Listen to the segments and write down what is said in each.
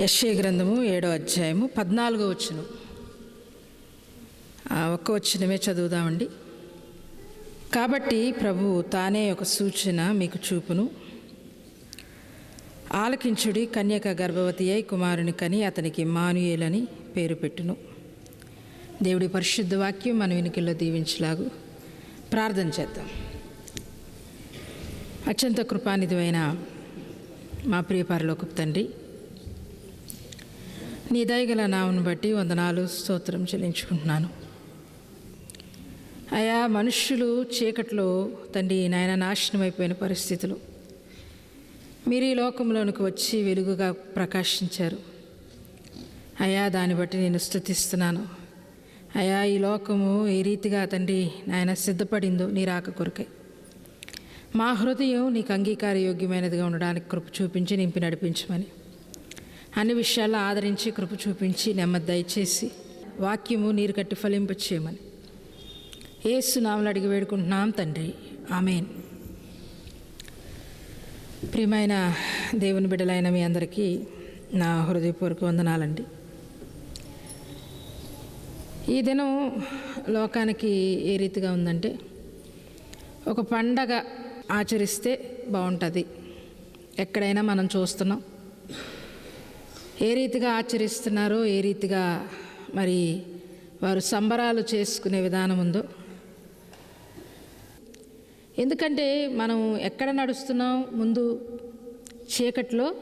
యశ్య గ్రంథము ఏడో అధ్యాయము పద్నాలుగో వచ్చును ఆ ఒక్క వచ్చినమే చదువుదామండి. కాబట్టి ప్రభువు తానే ఒక సూచన మీకు చూపును. ఆలకించుడి కన్యక గర్భవతి అయి కుమారుని కని అతనికి మానుయేలని పేరు పెట్టును. దేవుడి పరిశుద్ధ వాక్యం మన వెనుకల్లో దీవించలాగు. ప్రార్థన చేద్దాం. అత్యంత కృపానిధివైన మా ప్రియ పరలోకపు తండ్రి నీ దయగల నామను బట్టి వందనాలు స్తోత్రం చెల్లించుకుంటున్నాను. అయా మనుష్యులు చీకట్లో తండ్రి నాయన నాశనం అయిపోయిన పరిస్థితులు. మీరు ఈ లోకంలోనికి వచ్చి వెలుగుగా ప్రకాశించారు. అయా దాన్ని బట్టి నేను స్థుతిస్తున్నాను అయా ఈ లోకము ఏ రీతిగా తండ్రి నాయన సిద్ధపడిందో నీ రాక కొరకై. మా హృదయం నీకు అంగీకార యోగ్యమైనదిగా ఉండడానికి కృప చూపించి నింపి నడిపించమని అన్ని విషయాల్లో ఆదరించి కృప చూపించి నెమ్మది దయచేసి వాక్యము నీరు కట్టి ఫలింప చేయమని. ఏసు నామలు అడిగి వేడుకుంటున్నాం తండ్రి. ఆమెన్. ప్రియమైన దేవుని బిడ్డలైన మీ అందరికీ నా హృదయపూర్వక వందనాలండి. ఈ దినం లోకానికి ఏ రీతిగా ఉందంటే ఒక పండగ ఆచరిస్తే బాగుంటుంది. ఎక్కడైనా మనం చూస్తున్నాం. ఏ రీతిగా ఆచరిస్తున్నారో ఏ రీతిగా మరి వారు సంబరాలు చేసుకునే విధానం ఉందో. ఎందుకంటే మనం ఎక్కడ నడుస్తున్నాం? ముందు చీకట్లో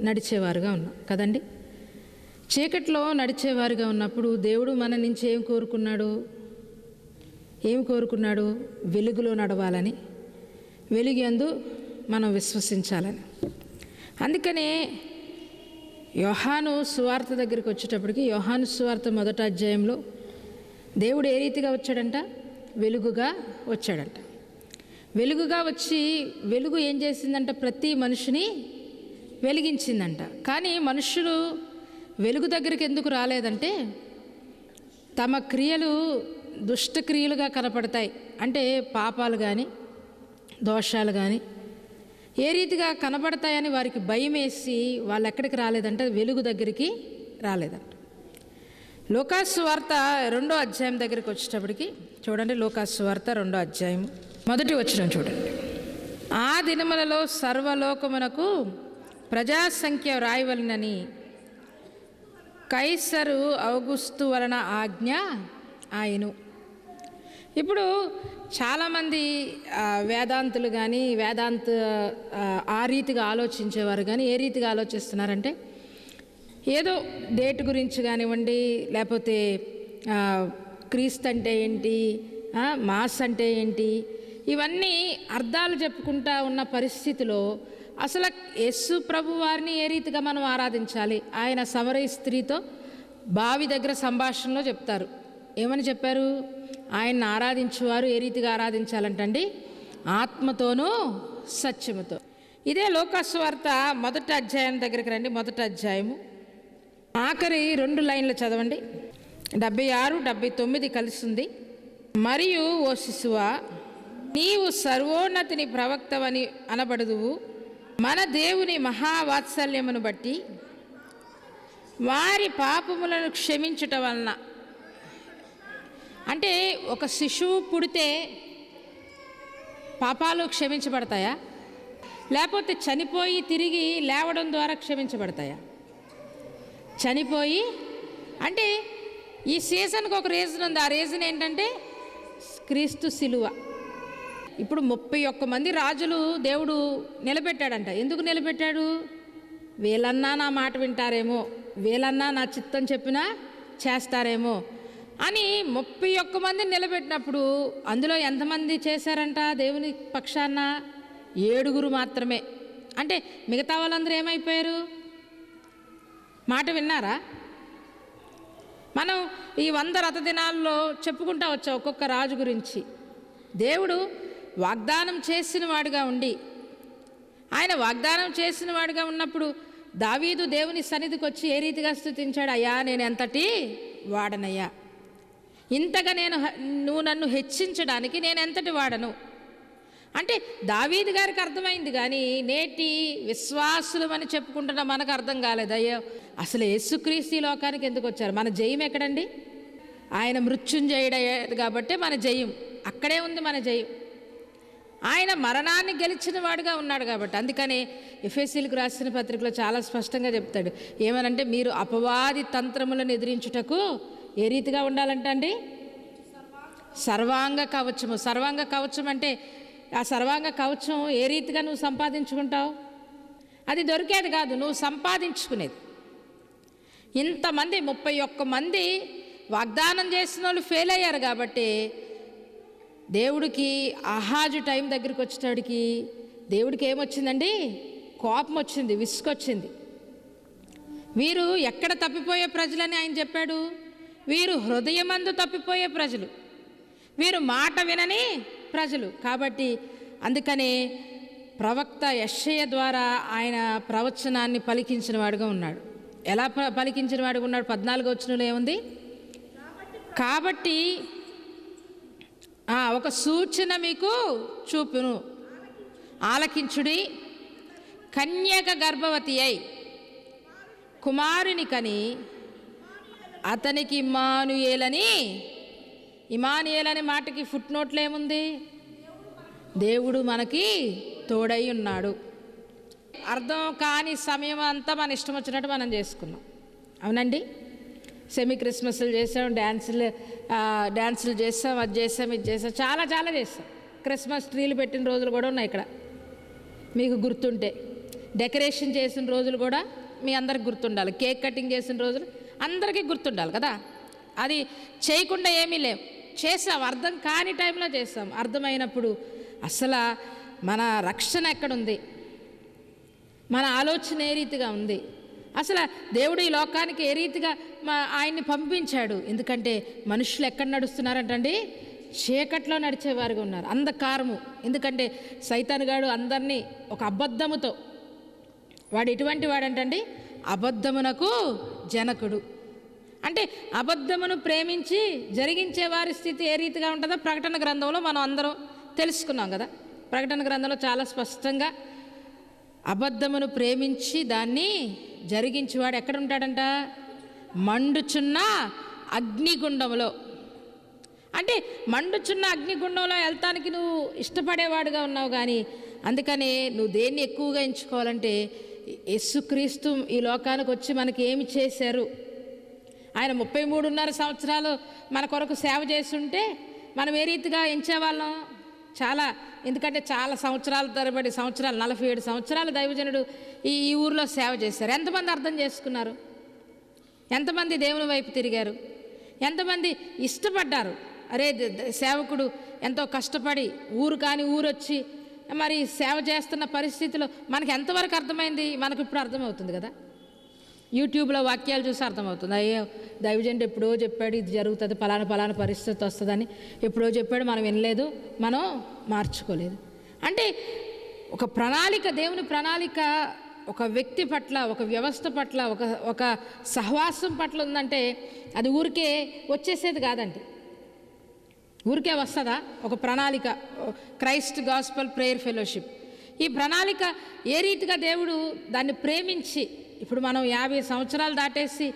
నడిచేవారుగా ఉన్నాం. కదండి? చీకట్లో నడిచేవారుగా ఉన్నప్పుడు దేవుడు మన నుంచి ఏం కోరుకున్నాడు? ఏం కోరుకున్నాడు? వెలుగులో నడవాలని వెలుగందు మనం విశ్వసించాలని. అందుకనే యోహాను సువార్త దగ్గరికి వచ్చేటప్పటికి యోహాను సువార్త మొదట అధ్యాయంలో దేవుడు ఏ రీతిగా వచ్చాడంట? వెలుగుగా వచ్చాడంట. వెలుగుగా వచ్చి వెలుగు ఏం చేసిందంట? ప్రతి మనిషిని వెలిగించిందంట. కానీ మనుషులు వెలుగు దగ్గరికి ఎందుకు రాలేదంటే తమ క్రియలు దుష్టక్రియలుగా కనపడతాయి. అంటే పాపాలు కానీ దోషాలు కానీ ఏ రీతిగా కనబడతాయని వారికి భయం వేసి వాళ్ళు ఎక్కడికి రాలేదంటే వెలుగు దగ్గరికి రాలేదంట. లోకాసు వార్త రెండో అధ్యాయం దగ్గరికి వచ్చేటప్పటికి చూడండి లోకాసు వార్త రెండో అధ్యాయం మొదటి వచ్చిన చూడండి. ఆ దినములలో సర్వలోకమునకు ప్రజాసంఖ్య రాయవలనని కైసరు అవగుస్తు వలన ఆజ్ఞ ఆయను. ఇప్పుడు చాలామంది వేదాంతులు కానీ వేదాంత ఆ, రీతిగా ఆలోచించేవారు కానీ ఏ రీతిగా ఆలోచిస్తున్నారంటే ఏదో డేట్ గురించి కానివ్వండి లేకపోతే క్రీస్తు అంటే ఏంటి మాస్ అంటే ఏంటి ఇవన్నీ అర్థాలు చెప్పుకుంటా ఉన్న పరిస్థితిలో అసలు యస్సు ప్రభు వారిని ఏ రీతిగా మనం ఆరాధించాలి? ఆయన సమరయ స్త్రీతో బావి దగ్గర సంభాషణలో చెప్తారు. ఏమని చెప్పారు? ఆయన్ని ఆరాధించేవారు ఏ రీతిగా ఆరాధించాలంటండి? ఆత్మతోనూ సత్యముతో. ఇదే లోకస్వార్త మొదటి అధ్యాయం దగ్గరికి రండి మొదటి అధ్యాయము. ఆఖరి రెండు లైన్లు చదవండి. డెబ్బై ఆరు డెబ్బై తొమ్మిది కలిసింది మరియు ఓ శిశువా నీవు సర్వోన్నతిని ప్రవక్తవని అనబడుదువు. మన దేవుని మహావాత్సల్యమును బట్టి వారి పాపములను క్షమించుట వలన అంటే ఒక శిశువు పుడితే పాపాలు క్షమించబడతాయా? లేకపోతే చనిపోయి తిరిగి లేవడం ద్వారా క్షమించబడతాయా? చనిపోయి అంటే ఈ సీజన్కి ఒక రీజన్ ఉంది. ఆ రీజన్ ఏంటంటే క్రీస్తు శిలువ ఇప్పుడు ముప్పై ఒక్క మంది రాజులు దేవుడు నిలబెట్టాడంట. ఎందుకు నిలబెట్టాడు? వీళ్ళన్నా నా మాట వింటారేమో. వీళ్ళన్నా నా చిత్తం చెప్పినా చేస్తారేమో. అని ముప్పై ఒక్క మందిని నిలబెట్టినప్పుడు అందులో ఎంతమంది చేశారంట దేవుని పక్షాన? ఏడుగురు మాత్రమే. అంటే మిగతా వాళ్ళందరూ ఏమైపోయారు? మాట విన్నారా? మనం ఈ వంద రథ దినాల్లో చెప్పుకుంటా వచ్చాం ఒక్కొక్క రాజు గురించి. దేవుడు వాగ్దానం చేసిన వాడుగా ఉండి ఆయన వాగ్దానం చేసిన వాడుగా ఉన్నప్పుడు దావీదు దేవుని సన్నిధికి వచ్చి ఏ రీతిగా స్థుతించాడు? అయ్యా నేను ఎంతటి వాడనయ్యా? ఇంతగా నేను నువ్వు నన్ను హెచ్చించడానికి నేను ఎంతటి వాడను? అంటే దావీది గారికి అర్థమైంది కానీ నేటి విశ్వాసులు అని చెప్పుకుంటున్న మనకు అర్థం కాలేదు. అయ్యో అసలు యేసుక్రీస్తు లోకానికి ఎందుకు వచ్చారు? మన జయం ఎక్కడండి? ఆయన మృత్యుంజయుడయ్యాడు కాబట్టి మన జయం. అక్కడే ఉంది మన జయం. ఆయన మరణాన్ని గెలిచిన వాడుగా ఉన్నాడు కాబట్టి. అందుకని ఎఫ్ఎస్సీలకు రాసిన పత్రికలో చాలా స్పష్టంగా చెప్తాడు. ఏమనంటే మీరు అపవాది తంత్రములను ఎదిరించుటకు ఏ రీతిగా ఉండాలంటే అండి సర్వాంగ కవచము. సర్వాంగ కవచం అంటే ఆ సర్వాంగ కవచం ఏ రీతిగా నువ్వు సంపాదించుకుంటావు? అది దొరికేది కాదు నువ్వు సంపాదించుకునేది. ఇంతమంది ముప్పై ఒక్క మంది వాగ్దానం చేసిన వాళ్ళు ఫెయిల్ అయ్యారు కాబట్టి దేవుడికి అహాజు టైం దగ్గరికి వచ్చేటాడికి దేవుడికి ఏమొచ్చిందండి? కోపం వచ్చింది విసుకొచ్చింది వీరు ఎక్కడ తప్పిపోయే ప్రజలని ఆయన చెప్పాడు? వీరు హృదయమందు తప్పిపోయే ప్రజలు. వీరు మాట వినని ప్రజలు. కాబట్టి అందుకనే ప్రవక్త యశయ్య ద్వారా ఆయన ప్రవచనాన్ని పలికించిన వాడుగా ఉన్నాడు. ఎలా ప- పలికించిన వాడుగా ఉన్నాడు? పద్నాలుగు వచ్చినలో ఏముంది? కాబట్టి ఒక సూచన మీకు చూపును. ఆలకించుడి కన్యక గర్భవతి అయి కుమారుని కని అతనికి ఇమానుయేలని ఇమానుయేల్ అనే మాటకి ఫుట్ నోట్లేముంది దేవుడు మనకి తోడై ఉన్నాడు. అర్థం కాని సమయం అంతా మన ఇష్టం వచ్చినట్టు మనం చేసుకున్నాం. అవునండి? సెమీ క్రిస్మస్లు చేసాం డ్యాన్సులు డ్యాన్సులు చేస్తాం అది చేస్తాం ఇది చేస్తాం చాలా చాలా చేస్తాం క్రిస్మస్ ట్రీలు పెట్టిన రోజులు కూడా ఉన్నాయి ఇక్కడ. మీకు గుర్తుంటే. డెకరేషన్ చేసిన రోజులు కూడా మీ అందరికి గుర్తుండాలి. కేక్ కటింగ్ చేసిన రోజులు అందరికీ గుర్తుండాలి కదా? అది చేయకుండా ఏమీ లేవు. చేసాం అర్థం కాని టైంలో చేస్తాం. అర్థమైనప్పుడు అసలు మన రక్షణ ఎక్కడుంది? మన ఆలోచన ఏ రీతిగా ఉంది? అసలు దేవుడు ఈ లోకానికి ఏ రీతిగా మా ఆయన్ని పంపించాడు? ఎందుకంటే మనుషులు ఎక్కడ నడుస్తున్నారంటండి? చీకట్లో నడిచేవారుగా ఉన్నారు. అంధకారము. ఎందుకంటే సైతానుగాడు అందరినీ ఒక అబద్ధముతో వాడు ఎటువంటి వాడంటండి అబద్ధమునకు జనకుడు. అంటే అబద్ధమును ప్రేమించి జరిగించే వారి స్థితి ఏ రీతిగా ఉంటుందో ప్రకటన గ్రంథంలో మనం అందరం తెలుసుకున్నాం కదా. ప్రకటన గ్రంథంలో చాలా స్పష్టంగా అబద్ధమును ప్రేమించి దాన్ని జరిగించేవాడు ఎక్కడ ఉంటాడంట మండుచున్న అగ్నిగుండంలో. అంటే మండుచున్న అగ్నిగుండంలో వెళ్తానికి నువ్వు ఇష్టపడేవాడుగా ఉన్నావు కానీ అందుకనే నువ్వు దేన్ని ఎక్కువగా ఎంచుకోవాలంటే యేసుక్రీస్తు ఈ లోకానికి వచ్చి మనకి ఏమి చేశారు? ఆయన ముప్పై మూడున్నర సంవత్సరాలు మన కొరకు సేవ చేస్తుంటే మనం ఏ రీతిగా ఎంచేవాళ్ళం? చాలా ఎందుకంటే చాలా సంవత్సరాల తరబడి సంవత్సరాలు నలభై ఏడు సంవత్సరాలు దైవజనుడు ఈ ఈ ఊరిలో సేవ చేశారు. ఎంతమంది అర్థం చేసుకున్నారు? ఎంతమంది దేవుని వైపు తిరిగారు? ఎంతమంది ఇష్టపడ్డారు? అరే సేవకుడు ఎంతో కష్టపడి ఊరు కాని ఊరు వచ్చి మరి సేవ చేస్తున్న పరిస్థితిలో మనకి ఎంతవరకు అర్థమైంది? మనకు ఇప్పుడు అర్థమవుతుంది కదా. యూట్యూబ్లో వాక్యాలు చూసి అర్థమవుతుంది. అయ్యో దైవజండి ఎప్పుడో చెప్పాడు ఇది జరుగుతుంది పలానా పలానా పరిస్థితి వస్తుందని. ఎప్పుడో చెప్పాడు మనం వినలేదు మనం మార్చుకోలేదు. అంటే ఒక ప్రణాళిక దేవుని ప్రణాళిక ఒక వ్యక్తి పట్ల ఒక వ్యవస్థ పట్ల ఒక ఒక సహవాసం పట్ల ఉందంటే అది ఊరికే వచ్చేసేది కాదండి. ఊరికే వస్తుందా? ఒక ప్రణాళిక క్రైస్ట్ గాస్పల్ ప్రేయర్ ఫెలోషిప్. ఈ ప్రణాళిక ఏ రీతిగా దేవుడు దాన్ని ప్రేమించి ఇప్పుడు మనం యాభై సంవత్సరాలు దాటేసి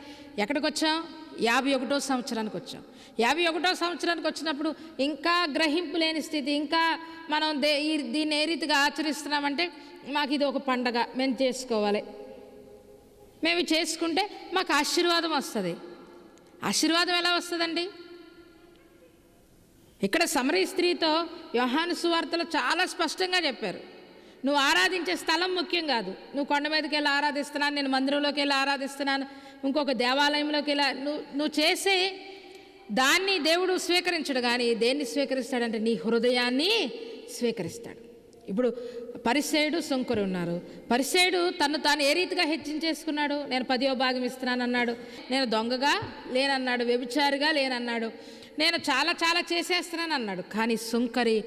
ఎక్కడికి వచ్చాం యాభై ఒకటో సంవత్సరానికి వచ్చాం. యాభై ఒకటో సంవత్సరానికి వచ్చినప్పుడు ఇంకా గ్రహింపు లేని స్థితి ఇంకా మనం దే ఈ దీన్ని ఏ రీతిగా ఆచరిస్తున్నామంటే మాకు ఇది ఒక పండగ మేము చేసుకోవాలి. మేము చేసుకుంటే మాకు ఆశీర్వాదం వస్తుంది. ఆశీర్వాదం ఎలా వస్తుందండి? ఇక్కడ సమరీ స్త్రీతో యోహాను సువార్తలు చాలా స్పష్టంగా చెప్పారు. నువ్వు ఆరాధించే స్థలం ముఖ్యం కాదు. నువ్వు కొండ మీదకి వెళ్ళి ఆరాధిస్తున్నాను నేను మందిరంలోకి వెళ్ళి ఆరాధిస్తున్నాను ఇంకొక దేవాలయంలోకి వెళ్ళి నువ్వు నువ్వు చేసే దాన్ని దేవుడు స్వీకరించడు కానీ దేన్ని స్వీకరిస్తాడంటే నీ హృదయాన్ని స్వీకరిస్తాడు. ఇప్పుడు పరిసేయుడు శంకరు ఉన్నారు. పరిసేయుడు తను తాను ఏ రీతిగా హెచ్చించేసుకున్నాడు? నేను పదివ భాగం ఇస్తున్నాను అన్నాడు నేను దొంగగా లేనన్నాడు వ్యభిచారిగా లేనన్నాడు. నేను చాలా చాలా చేసేస్తున్నాను అన్నాడు. కానీ సుంకరి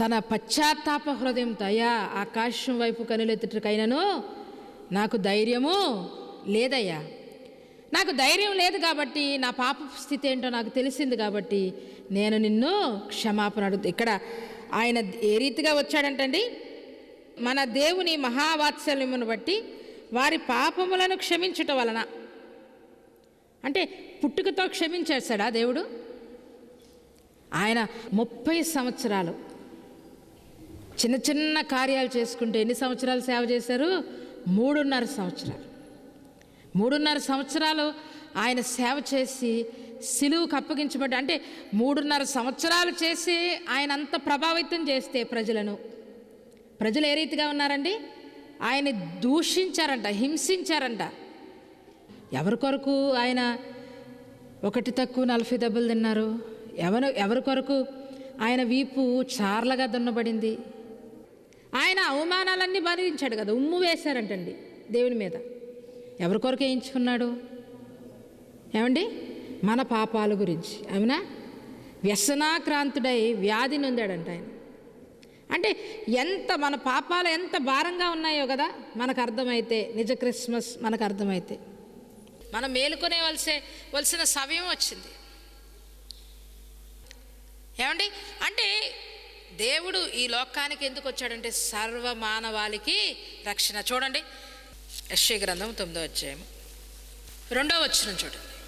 తన పశ్చాత్తాప హృదయం అయ్యా ఆకాశం వైపు కనులెత్తుటకైనను నాకు ధైర్యము లేదయ్యా. నాకు ధైర్యం లేదు కాబట్టి నా పాప స్థితి ఏంటో నాకు తెలిసింది కాబట్టి నేను నిన్ను క్షమాపణ అడుగుతా ఇక్కడ ఆయన ఏ రీతిగా వచ్చాడంటండి? మన దేవుని మహావాత్సల్యమును బట్టి వారి పాపములను క్షమించుట వలన. అంటే పుట్టుకతో క్షమించేస్తాడా దేవుడు? ఆయన ముప్పై సంవత్సరాలు. చిన్న చిన్న కార్యాలు చేసుకుంటే ఎన్ని సంవత్సరాలు సేవ చేశారు? మూడున్నర సంవత్సరాలు. మూడున్నర సంవత్సరాలు ఆయన సేవ చేసి సిలువుకు అప్పగించబడ్డ అంటే మూడున్నర సంవత్సరాలు చేసి ఆయన అంత ప్రభావితం చేస్తే ప్రజలను. ప్రజలు ఏ రీతిగా ఉన్నారండి? ఆయన దూషించారంట హింసించారంట. ఎవరి కొరకు ఆయన ఒకటి తక్కువ నలభై దెబ్బలు తిన్నారు. ఎవరు ఎవరి కొరకు? ఆయన వీపు చార్లగా దున్నబడింది. ఆయన అవమానాలన్నీ భరించాడు కదా ఉమ్ము వేశారంటండి దేవుని మీద. ఎవరి కొరకు వేయించుకున్నాడు? ఏమండి? మన పాపాల గురించి. అవునా? వ్యసనాక్రాంతుడై వ్యాధి నొందాడంట ఆయన. అంటే ఎంత మన పాపాలు ఎంత భారంగా ఉన్నాయో కదా మనకు అర్థమైతే నిజ క్రిస్మస్ మనకు అర్థమైతే. మనం మేలుకునే వలసే వలసిన సమయం వచ్చింది. ఏమండి? అంటే దేవుడు ఈ లోకానికి ఎందుకు వచ్చాడంటే సర్వ మానవాళికి రక్షణ. చూడండి. యశ్వ గ్రంథం తొమ్మిదో అధ్యాయం రెండో వచ్చిన చూడండి.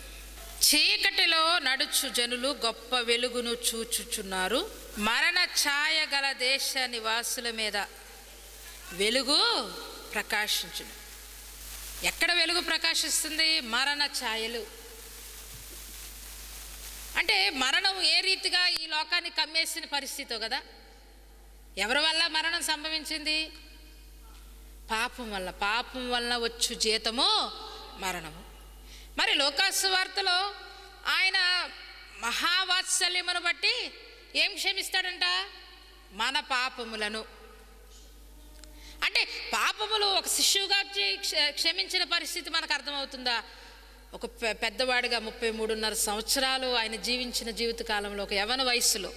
చీకటిలో నడుచు జనులు గొప్ప వెలుగును చూచుచున్నారు. మరణ ఛాయ గల దేశ నివాసుల మీద వెలుగు ప్రకాశించును. ఎక్కడ వెలుగు ప్రకాశిస్తుంది? మరణ ఛాయలు. అంటే మరణం ఏ రీతిగా ఈ లోకాన్ని కమ్మేసిన పరిస్థితో కదా? ఎవరి వల్ల మరణం సంభవించింది? పాపం వల్ల. పాపం వల్ల వచ్చు జీతము మరణము. మరి లోకాసు వార్తలో ఆయన మహావాత్సల్యమును బట్టి ఏం క్షమిస్తాడంట? మన పాపములను. పాపములు ఒక శిష్యుగా చే- క్ష- క్షమించిన పరిస్థితి మనకు అర్థమవుతుందా? ఒక పె- పెద్దవాడిగా ముప్పై మూడున్నర సంవత్సరాలు ఆయన జీవించిన జీవిత కాలంలో ఒక యవన వయస్సులో.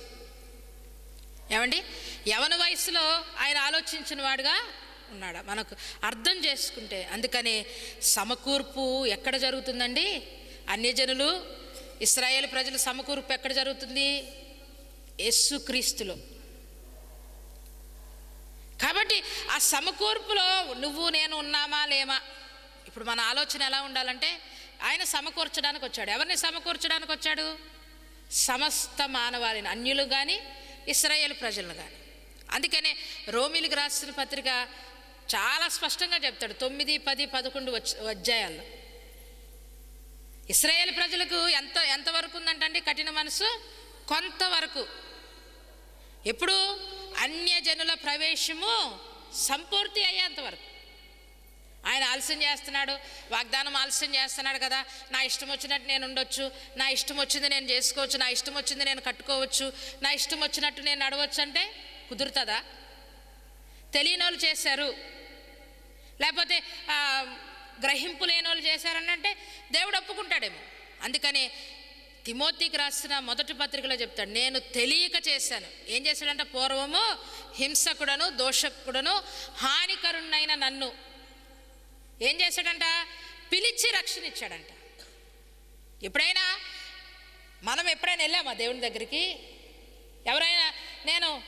ఏమండి? యవన వయసులో ఆయన ఆలోచించిన వాడుగా ఉన్నాడా? మనకు అర్థం చేసుకుంటే. అందుకనే సమకూర్పు ఎక్కడ జరుగుతుందండి? అన్యజనులు ఇస్రాయేల్ ప్రజలు సమకూర్పు ఎక్కడ జరుగుతుంది? యేసుక్రీస్తులో. కాబట్టి ఆ సమకూర్పులో నువ్వు నేను ఉన్నామా లేమా? ఇప్పుడు మన ఆలోచన ఎలా ఉండాలంటే ఆయన సమకూర్చడానికి వచ్చాడు. ఎవరిని సమకూర్చడానికి వచ్చాడు? సమస్త మానవాళిని అన్యులు కానీ ఇస్రాయేల్ ప్రజలను కానీ అందుకనే రోమిలికి రాసిన పత్రిక చాలా స్పష్టంగా చెప్తాడు. తొమ్మిది పది పదకొండు అధ్యాయాల్లో. ఇస్రాయేల్ ప్రజలకు ఎంత ఎంతవరకు ఉందంటండి? కఠిన మనసు కొంతవరకు ఎప్పుడు? అన్యజనుల ప్రవేశము సంపూర్తి అయ్యేంత వరకు. ఆయన ఆలస్యం చేస్తున్నాడు వాగ్దానం ఆలస్యం చేస్తున్నాడు కదా. నా ఇష్టం వచ్చినట్టు నేను ఉండొచ్చు నా ఇష్టం వచ్చింది నేను చేసుకోవచ్చు నా ఇష్టం వచ్చింది నేను కట్టుకోవచ్చు నా ఇష్టం వచ్చినట్టు నేను నడవచ్చు అంటే కుదురుతుందా? తెలియని వాళ్ళు చేశారు. లేకపోతే గ్రహింపు లేని వాళ్ళు చేశారని అంటే దేవుడు ఒప్పుకుంటాడేమో. అందుకని తిమోతికి రాసిన మొదటి పత్రికలో చెప్తాడు నేను తెలియక చేశాను. ఏం చేశాడంటే? పూర్వము హింసకుడను దోషకుడను హానికరుణ్ణైన నన్ను. ఏం చేశాడంట? పిలిచి రక్షణ ఇచ్చాడంట ఎప్పుడైనా మనం ఎప్పుడైనా వెళ్ళామా దేవుని దగ్గరికి? ఎవరైనా నేను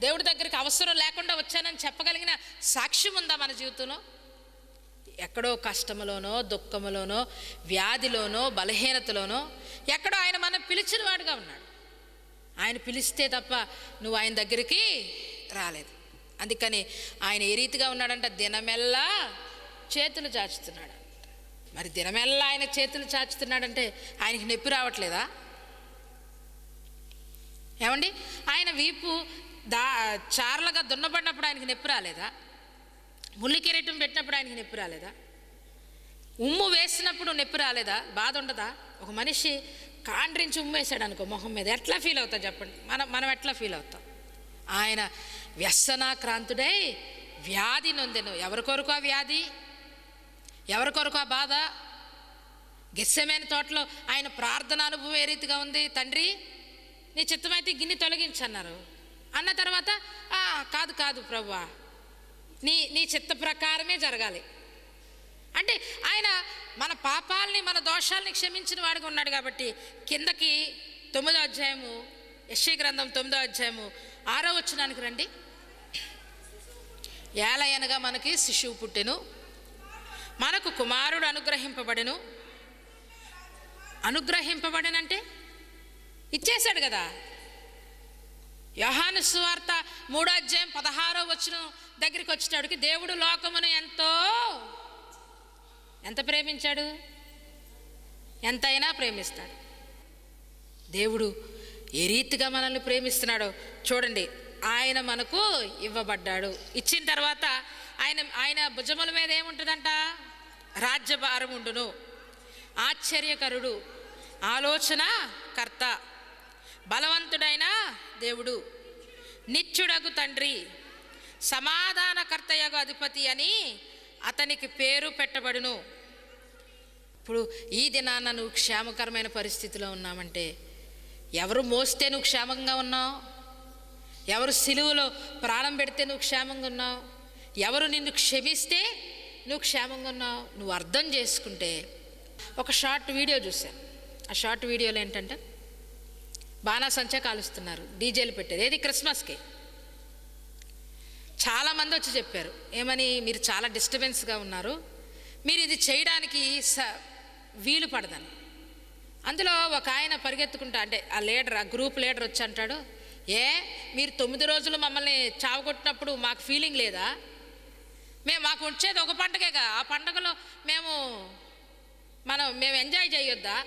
దేవుడి దగ్గరికి అవసరం లేకుండా వచ్చానని చెప్పగలిగిన సాక్ష్యం ఉందా మన జీవితంలో? ఎక్కడో కష్టములోనో దుఃఖములోనో వ్యాధిలోనో బలహీనతలోనో ఎక్కడో ఆయన మనం పిలిచిన వాడుగా ఉన్నాడు. ఆయన పిలిస్తే తప్ప నువ్వు ఆయన దగ్గరికి రాలేదు. అందుకని ఆయన ఏ రీతిగా ఉన్నాడంట? దినమెల్లా చేతులు చాచుతున్నాడు. మరి దినమెల్లా ఆయన చేతులు చాచుతున్నాడంటే ఆయనకి నొప్పి రావట్లేదా? ఏమండి? ఆయన వీపు దా చార్లగా దున్నబడినప్పుడు ఆయనకి నొప్పి రాలేదా? ముళ్ళు కిరీటం పెట్టినప్పుడు ఆయనకి నొప్పి రాలేదా? ఉమ్ము వేసినప్పుడు నొప్పి రాలేదా? బాధ ఉండదా? ఒక మనిషి కాండ్రించి ఉమ్ము వేసాడు అనుకో మొహం మీద ఎట్లా ఫీల్ అవుతా చెప్పండి? మనం మనం ఎట్లా ఫీల్ అవుతాం? ఆయన వ్యసనాక్రాంతుడై వ్యాధి నొందెను. ఎవరి కొరకు ఆ వ్యాధి? ఎవరి కొరకు ఆ బాధ? గిస్సమైన తోటలో ఆయన ప్రార్థన అనుభవం ఏ రీతిగా ఉంది? తండ్రి నీ చిత్తమైతే గిన్నె తొలగించన్నారు. అన్న తర్వాత "ఆ, కాదు కాదు ప్రభువా నీ నీ చిత్త ప్రకారమే జరగాలి. అంటే ఆయన మన పాపాలని మన దోషాలని క్షమించిన వాడిగా ఉన్నాడు కాబట్టి కిందకి తొమ్మిదో అధ్యాయము యశ్వ గ్రంథం తొమ్మిదో అధ్యాయము ఆరో వచ్చినానికి రండి. ఏలయనగా మనకి శిశువు పుట్టెను మనకు కుమారుడు అనుగ్రహింపబడెను. అనుగ్రహింపబడనంటే ఇచ్చేశాడు కదా. యోహాను సువార్త మూడో అధ్యాయం పదహారో వచ్చిన దగ్గరికి వచ్చేటడికి దేవుడు లోకమును ఎంతో ఎంత ప్రేమించాడు? ఎంతైనా ప్రేమిస్తాడు. దేవుడు ఏ రీతిగా మనల్ని ప్రేమిస్తున్నాడో చూడండి. ఆయన మనకు ఇవ్వబడ్డాడు. ఇచ్చిన తర్వాత ఆయన ఆయన భుజముల మీద ఏముంటుందంట? రాజ్యభారం ఉండును. ఆశ్చర్యకరుడు ఆలోచన కర్త బలవంతుడైన దేవుడు నిత్యుడకు తండ్రి సమాధానకర్తయగు అధిపతి అని అతనికి పేరు పెట్టబడును. ఇప్పుడు ఈ దినాన నువ్వు క్షేమకరమైన పరిస్థితిలో ఉన్నామంటే ఎవరు మోస్తే నువ్వు క్షేమంగా ఉన్నావు? ఎవరు సిలువలో ప్రాణం పెడితే నువ్వు క్షేమంగా ఉన్నావు? ఎవరు నిన్ను క్షమిస్తే నువ్వు క్షేమంగా ఉన్నావు? నువ్వు అర్థం చేసుకుంటే ఒక షార్ట్ వీడియో చూశాను. ఆ షార్ట్ వీడియోలో ఏంటంటే బాణాసంచా కాలుస్తున్నారు. డీజేలు పెట్టారు ఏది? క్రిస్మస్కి. చాలామంది వచ్చి చెప్పారు ఏమని మీరు చాలా డిస్టర్బెన్స్గా ఉన్నారు. మీరు ఇది చేయడానికి స వీలు పడదని. అందులో ఒక ఆయన పరిగెత్తుకుంటా అంటే ఆ లీడర్ ఆ గ్రూప్ లీడర్ వచ్చి అంటాడు ఏ మీరు తొమ్మిది రోజులు మమ్మల్ని చావగొట్టినప్పుడు మాకు ఫీలింగ్ లేదా? మేము మాకు వచ్చేది ఒక పండగేగా ఆ పండగలో మేము మనం మేము ఎంజాయ్ చేయొద్దా?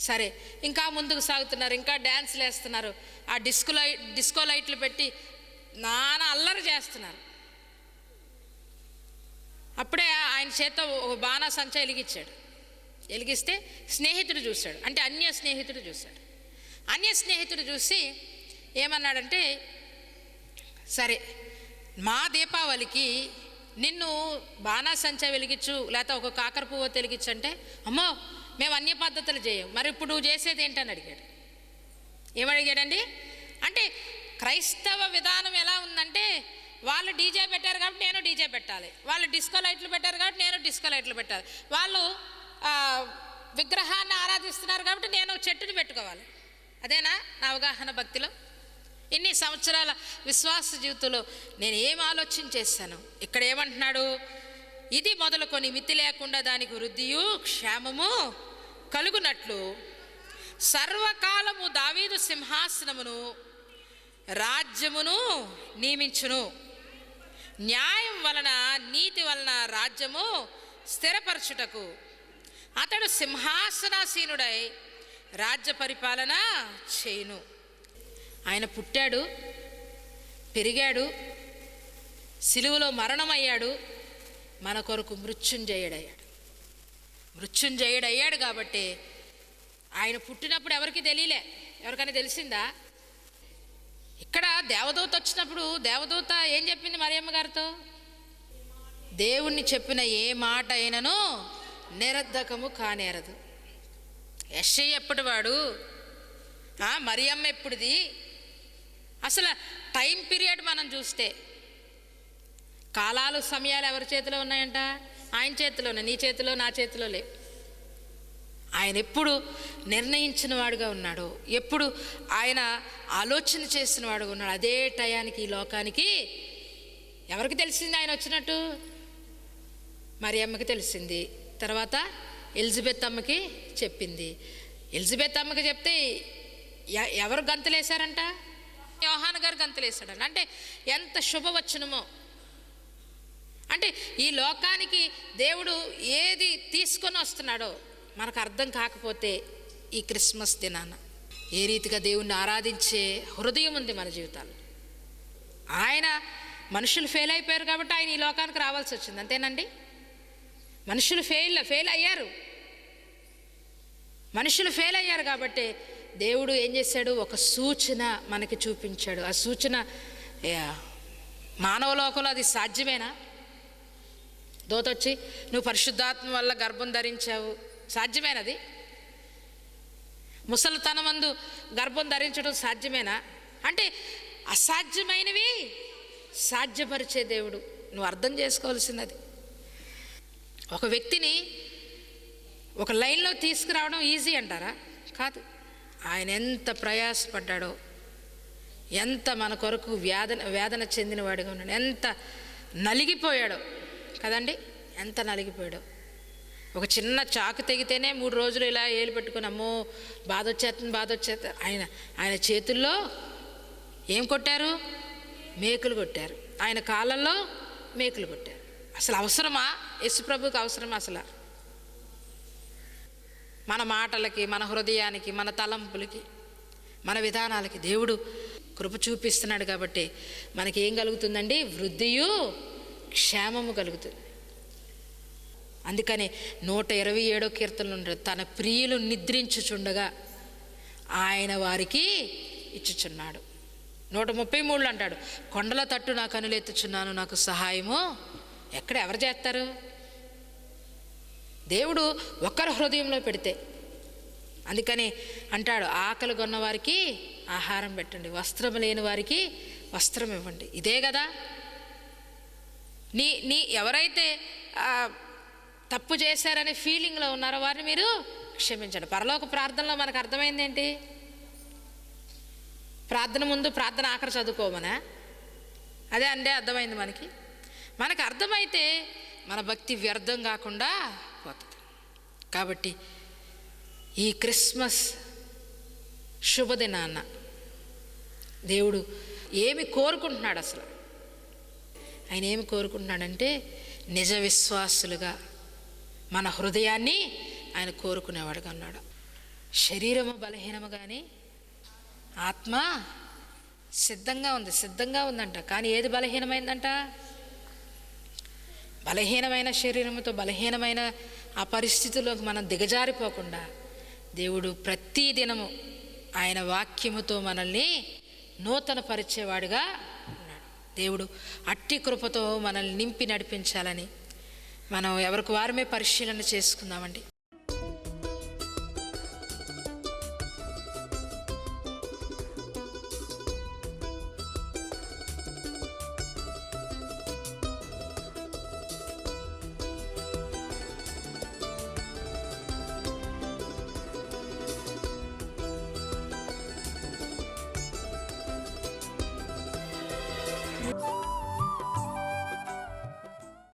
సరే ఇంకా ముందుకు సాగుతున్నారు ఇంకా డ్యాన్స్లు వేస్తున్నారు. ఆ డిస్కో లైట్ డిస్కో లైట్లు పెట్టి నానా అల్లరి చేస్తున్నారు. అప్పుడే ఆయన చేత్తో ఒక బాణా సంచ వెలిగించాడు. వెలిగిస్తే స్నేహితుడు చూశాడు. అంటే అన్య స్నేహితుడు చూశాడు. అన్య స్నేహితుడు చూసి ఏమన్నాడంటే సరే మా దీపావళికి నిన్ను బాణాసంచ వెలిగించు లేకపోతే ఒక కాకర పువ్వు వెలిగించు అంటే అమ్మో మేము అన్ని పద్ధతులు చేయం. మరి ఇప్పుడు నువ్వు చేసేది ఏంటని అడిగాడు. ఏమడిగాడండి? అంటే క్రైస్తవ విధానం ఎలా ఉందంటే వాళ్ళు డీజే పెట్టారు కాబట్టి నేను డీజే పెట్టాలి. వాళ్ళు డిస్కో లైట్లు పెట్టారు కాబట్టి నేను డిస్కో లైట్లు పెట్టాలి. వాళ్ళు విగ్రహాన్ని ఆరాధిస్తున్నారు కాబట్టి నేను చెట్టుని పెట్టుకోవాలి. అదేనా నా అవగాహన భక్తిలో? ఇన్ని సంవత్సరాల విశ్వాస జీవితంలో నేను ఏం ఆలోచన చేశాను? ఇక్కడ ఏమంటున్నాడు? ఇది మొదలుకొని మితి లేకుండా దానికి వృద్ధియు క్షేమము కలుగునట్లు. సర్వకాలము దావీదు సింహాసనమును రాజ్యమును నియమించును. న్యాయం వలన నీతి వలన రాజ్యము స్థిరపరచుటకు. అతడు సింహాసనాసీనుడై రాజ్య పరిపాలన చేయును. ఆయన పుట్టాడు పెరిగాడు సిలువలో మరణమయ్యాడు మన కొరకు మృత్యుంజయుడయ్యాడు. మృత్యుంజయుడయ్యాడు కాబట్టి ఆయన పుట్టినప్పుడు ఎవరికి తెలియలే? ఎవరికైనా తెలిసిందా? ఇక్కడ దేవదూత వచ్చినప్పుడు దేవదూత ఏం చెప్పింది మరియమ్మ గారితో? దేవుణ్ణి చెప్పిన ఏ మాట అయినను నిరర్ధకము కానేరదు. ఎస్ఐ ఎప్పటివాడు మరియమ్మ ఎప్పుడుది? అసలు టైం పీరియడ్ మనం చూస్తే కాలాలు సమయాలు ఎవరి చేతిలో ఉన్నాయంట? ఆయన చేతిలోనే నీ చేతిలో నా చేతిలో లేవు. ఆయన ఎప్పుడు నిర్ణయించిన వాడుగా ఉన్నాడు ఎప్పుడు ఆయన ఆలోచన చేసిన వాడుగా ఉన్నాడు అదే టయానికి ఈ లోకానికి ఎవరికి తెలిసింది ఆయన వచ్చినట్టు? మరి అమ్మకి తెలిసింది. తర్వాత ఎలిజబెత్ అమ్మకి చెప్పింది. ఎలిజబెత్ అమ్మకి చెప్తే ఎ- ఎవరు గంతలేశారంట? యోహాన్ గారు గంతులేశాడంట. అంటే ఎంత శుభవచనమో. అంటే ఈ లోకానికి దేవుడు ఏది తీసుకొని వస్తున్నాడో మనకు అర్థం కాకపోతే ఈ క్రిస్మస్ దినాన ఏ రీతిగా దేవుణ్ణి ఆరాధించే హృదయం ఉంది మన జీవితాల్లో. ఆయన మనుషులు ఫెయిల్ అయిపోయారు కాబట్టి ఆయన ఈ లోకానికి రావాల్సి వచ్చింది. అంతేనండి? మనుషులు ఫెయిల్ ఫెయిల్ అయ్యారు. మనుషులు ఫెయిల్ అయ్యారు కాబట్టి దేవుడు ఏం చేశాడు? ఒక సూచన మనకి చూపించాడు. ఆ సూచన మానవ లోకంలో అది సాధ్యమేనా? దోతొచ్చి నువ్వు పరిశుద్ధాత్మ వల్ల గర్భం ధరించావు. సాధ్యమేనది? ముసలితనమందు గర్భం ధరించడం సాధ్యమేనా? అంటే అసాధ్యమైనవి సాధ్యపరిచే దేవుడు. నువ్వు అర్థం చేసుకోవాల్సినది ఒక వ్యక్తిని ఒక లైన్లో తీసుకురావడం ఈజీ అంటారా? కాదు. ఆయన ఎంత ప్రయాసపడ్డాడో ఎంత మన కొరకు వేదన వేదన చెందినవాడిగా ఉన్నాడు ఎంత నలిగిపోయాడో కదండి? ఎంత నలిగిపోయాడో. ఒక చిన్న చాకు తెగితేనే మూడు రోజులు ఇలా ఏలు పెట్టుకుని అమ్మో బాధ వచ్చేస్తుంది బాధ వచ్చేస్తుంది. ఆయన ఆయన చేతుల్లో ఏం కొట్టారు? మేకులు కొట్టారు. ఆయన కాళ్ళల్లో మేకులు కొట్టారు. అసలు అవసరమా? యశుప్రభుకి అవసరమా అసలు? మన మాటలకి మన హృదయానికి మన తలంపులకి మన విధానాలకి దేవుడు కృప చూపిస్తున్నాడు కాబట్టి మనకి ఏం కలుగుతుందండి? వృద్ధియు క్షేమము కలుగుతుంది. అందుకని నూట ఇరవై ఏడో కీర్తనలు ఉంటాడు తన ప్రియులు నిద్రించుచుండగా ఆయన వారికి ఇచ్చుచున్నాడు. నూట ముప్పై మూడులో అంటాడు కొండల తట్టు నా కనులెత్తుచున్నాను నాకు సహాయము ఎక్కడ ఎవరు చేస్తారు? దేవుడు ఒక్కరి హృదయంలో పెడితే. అందుకని అంటాడు ఆకలి కొన్న వారికి ఆహారం పెట్టండి వస్త్రం లేని వారికి వస్త్రం ఇవ్వండి. ఇదే కదా? నీ నీ ఎవరైతే తప్పు చేశారనే ఫీలింగ్లో ఉన్నారో వారిని మీరు క్షమించండి. పరలోక ప్రార్థనలో మనకు అర్థమైంది ఏంటి? ప్రార్థన ముందు ప్రార్థన ఆఖరి చదువుకోమనా? అదే అంటే అర్థమైంది మనకి. మనకు అర్థమైతే మన భక్తి వ్యర్థం కాకుండా పోతుంది. కాబట్టి ఈ క్రిస్మస్ శుభదినాన్న దేవుడు ఏమి కోరుకుంటున్నాడు అసలు? ఆయన ఏమి కోరుకుంటున్నాడంటే నిజ విశ్వాసులుగా మన హృదయాన్ని ఆయన కోరుకునేవాడుగా ఉన్నాడు. శరీరము బలహీనము కానీ ఆత్మ సిద్ధంగా ఉంది సిద్ధంగా ఉందంట. కానీ ఏది బలహీనమైందంట? బలహీనమైన శరీరముతో బలహీనమైన ఆ పరిస్థితుల్లోకి మనం దిగజారిపోకుండా దేవుడు ప్రతి దినము ఆయన వాక్యముతో మనల్ని నూతన పరిచేవాడుగా ఉన్నాడు. దేవుడు అట్టి కృపతో మనల్ని నింపి నడిపించాలని మనం ఎవరికి వారమే పరిశీలన చేసుకుందామండి.